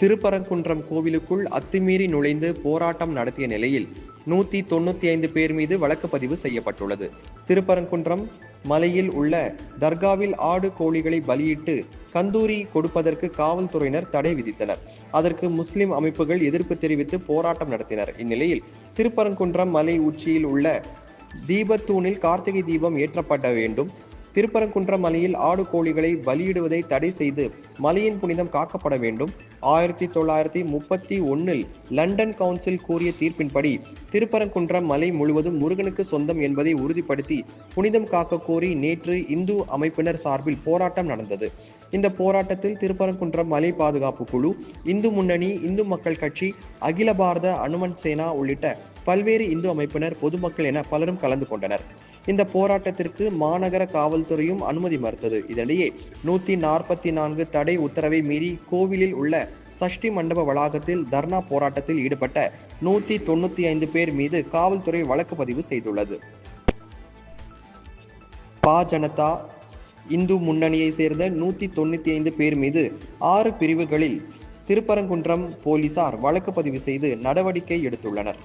திருப்பரங்குன்றம் கோவிலுக்குள் அத்துமீறி நுழைந்து போராட்டம் நடத்திய நிலையில் நூத்தி தொண்ணூத்தி ஐந்து பேர் மீது வழக்கு பதிவு செய்யப்பட்டுள்ளது. திருப்பரங்குன்றம் மலையில் உள்ள தர்காவில் ஆடு கோழிகளை பலியிட்டு கந்தூரி கொடுப்பதற்கு காவல்துறையினர் தடை விதித்தனர். அதற்கு முஸ்லிம் அமைப்புகள் எதிர்ப்பு தெரிவித்து போராட்டம் நடத்தினர். இந்நிலையில் திருப்பரங்குன்றம் மலை உச்சியில் உள்ள தீபத்தூணில் கார்த்திகை தீபம் ஏற்றப்பட வேண்டும். திருப்பரங்குன்றம் மலையில் ஆடு கோழிகளை பலியிடுவதை தடை செய்து மலையின் புனிதம் காக்கப்பட வேண்டும். ஆயிரத்தி தொள்ளாயிரத்தி முப்பத்தி ஒன்னில் லண்டன் கவுன்சில் கூறிய தீர்ப்பின்படி திருப்பரங்குன்றம் மலை முழுவதும் முருகனுக்கு சொந்தம் என்பதை உறுதிப்படுத்தி புனிதம் காக்க கோரி நேற்று இந்து அமைப்பினர் சார்பில் போராட்டம் நடந்தது. இந்த போராட்டத்தில் திருப்பரங்குன்றம் மலை பாதுகாப்பு குழு இந்து முன்னணி இந்து மக்கள் கட்சி அகில பாரத அனுமன் சேனா உள்ளிட்ட பல்வேறு இந்து அமைப்பினர் பொதுமக்கள் என பலரும் கலந்து கொண்டனர். இந்த போராட்டத்திற்கு மாநகர காவல்துறையும் அனுமதி மறுத்தது. இதனிடையே நூத்தி நாற்பத்தி நான்கு தடை உத்தரவை மீறி கோவிலில் உள்ள சஷ்டி மண்டப வளாகத்தில் தர்ணா போராட்டத்தில் ஈடுபட்ட நூத்தி தொண்ணூத்தி ஐந்து பேர் மீது காவல்துறை வழக்கு பதிவு செய்துள்ளது. பா. ஜனதா இந்து முன்னணியை சேர்ந்த நூத்தி தொண்ணூத்தி ஐந்து பேர் மீது ஆறு பிரிவுகளில் திருப்பரங்குன்றம் போலீசார் வழக்கு பதிவு செய்து நடவடிக்கை எடுத்துள்ளனர்.